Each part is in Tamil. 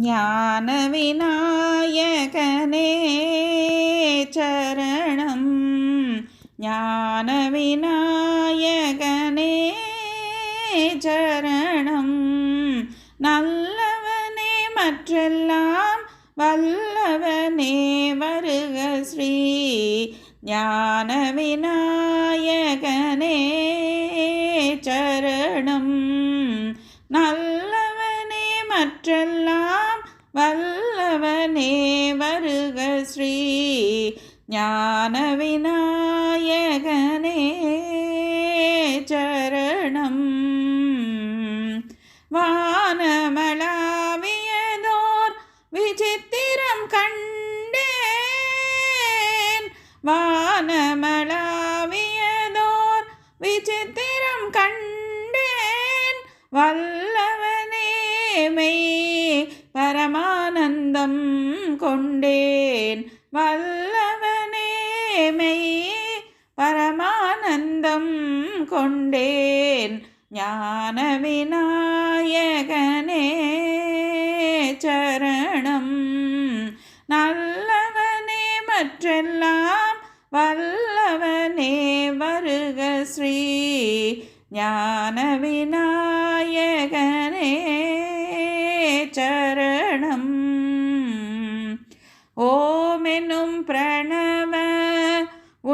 ஞான விநாயகனே சரணம். ஞான விநாயகனே சரணம். நல்லவனே மற்றெல்லாம் வல்லவனே வருக ஸ்ரீ. ஞான விநாயகனே சரணம். நல்லவனே மற்றெல்லாம் ஞான விநாயகனே சரணம். வானமளாவியதோர் விசித்திரம் கண்டேன். வானமளாவியதோர் விசித்திரம் கண்டேன். வல்லவனேமை பரமானந்தம் கொண்டேன். வல்ல மெய் பரமானந்தம் கொண்டேன். ஞான விநாயகனே சரணம். நல்லவனே மற்றெல்லாம் வல்லவனே வருக ஸ்ரீ. ஞான விநாயகனே சரணம்.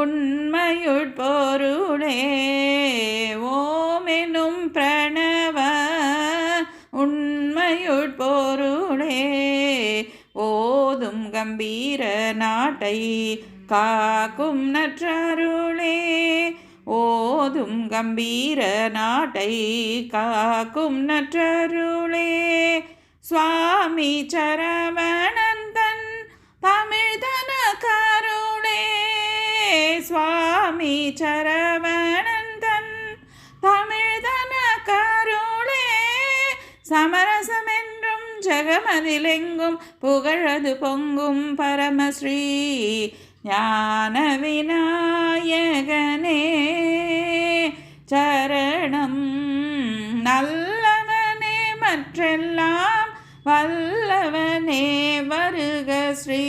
உண்மையுட்பொருளே ஓமெனும் பிரணவ உண்மையுட்பொருளே ஓதும் கம்பீர நாட்டை காக்கும் நற்றருளே. ஓதும் கம்பீர நாட்டை காக்கும் நற்றருளே. சுவாமி சரவண சுவாமி சரவணந்தன். தமிழ்தன கருளே சமரசமென்றும் ஜெகமதிலெங்கும் புகழது பொங்கும் பரமஸ்ரீ ஞான விநாயகனே சரணம் நல்லவனே மற்றெல்லாம் வல்லவனே வருக ஸ்ரீ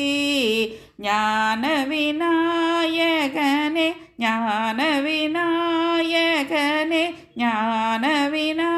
ஞான விநாயகனே ஞான விநாயகனே ஞான விநாயகனே